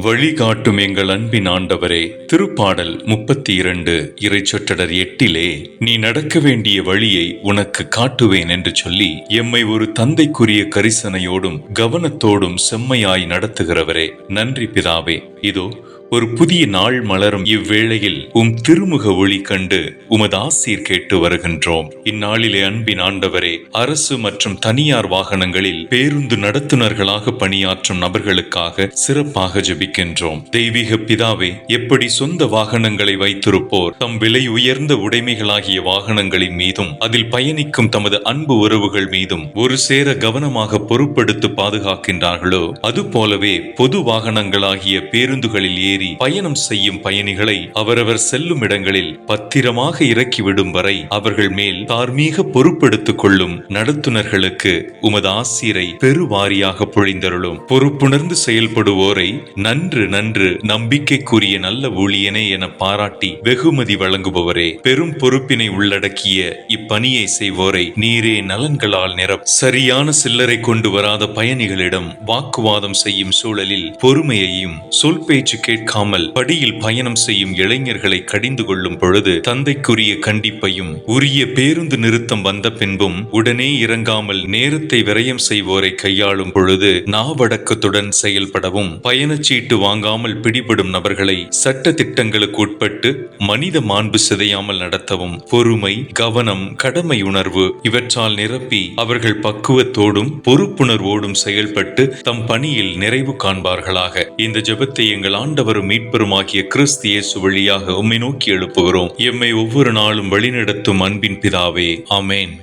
வழிகாட்டும் எங்கள் அன்பின் ஆண்டவரே திருப்பாடல் முப்பத்தி இரண்டு இறைச்சொற்றடர் எட்டிலே நீ நடக்க வேண்டிய வழியை உனக்கு காட்டுவேன் என்று சொல்லி எம்மை ஒரு தந்தைக்குரிய கரிசனையோடும் கவனத்தோடும் செம்மையாய் நடத்துகிறவரே. நன்றி பிதாவே. இதோ ஒரு புதிய நாள் மலரும் இவ்வேளையில் உம் திருமுக ஒளி கண்டு உமது ஆசீர் கேட்டு வருகின்றோம். இந்நாளிலே அன்பின் ஆண்டவரே அரசு மற்றும் தனியார் வாகனங்களில் பேருந்து நடத்துனர்களாக பணியாற்றும் நபர்களுக்காக சிறப்பாக ஜபிக்கின்றோம். தெய்வீக பிதாவே எப்படி சொந்த வாகனங்களை வைத்திருப்போர் தம் விலை உயர்ந்த உடைமைகளாகிய வாகனங்களின் மீதும் அதில் பயணிக்கும் தமது அன்பு உறவுகள் மீதும் ஒரு சேர கவனமாக பொறுப்படுத்தி பாதுகாக்கின்றார்களோ அதுபோலவே பொது வாகனங்களாகிய பேருந்துகளில் ஏறி பயணம் செய்யும் பயணிகளை அவரவர் செல்லும் இடங்களில் பத்திரமாக இறக்கிவிடும் வரை அவர்கள் மேல் தார்மீக பொறுப்பெடுத்துக் கொள்ளும் நடத்துனர்களுக்கு உமது ஆசிரை பெருவாரியாக பொழிந்தருளும். பொறுப்புணர்ந்து செயல்படுவோரை நன்று நன்று நம்பிக்கைக்குரிய நல்ல ஊழியனே என பாராட்டி வெகுமதி வழங்குபவரே பெரும் பொறுப்பினை உள்ளடக்கிய இப்பணியை செய்வோரை நீரே நலன்களால் நிரப். சரியான சில்லரை கொண்டு வராத பயணிகளிடம் வாக்குவாதம் செய்யும் சூழலில் பொறுமையையும் சொல் பேச்சு கேட்காமல் படியில் பயணம் செய்யும் இளைஞர்களை கடிந்து கொள்ளும் பொழுது தந்தைக்குரிய கண்டிப்பையும் உரிய பேருந்து நிறுத்தம் வந்த பின்பும் உடனே இறங்காமல் நேரத்தை விரயம் செய்வோரை கையாளும் பொழுது நாவடக்கத்துடன் செயல்படவும் பயணச்சீட்டு வாங்காமல் பிடிபடும் நபர்களை சட்ட திட்டங்களுக்கு உட்பட்டு மனித மாண்பு சிதையாமல் நடத்தவும் பொறுமை கவனம் கடமை உணர்வு இவற்றால் நிரப்பி அவர்கள் பக்குவத்தோடும் பொறுப்புணர்வோடும் செயல்பட்டு தம் பணியில் நிறைவு காண்பார்களாக இந்த ஜெபத்தை எங்கள் ஆண்டவரும் மீட்பெருமாகிய கிறிஸ்து இயேசு வழியாக உம்மை நோக்கி எழுப்புகிறோம். எம்மை ஒவ்வொரு நாளும் வழிநடத்தும் அன்பின் பிதாவே. அமேன்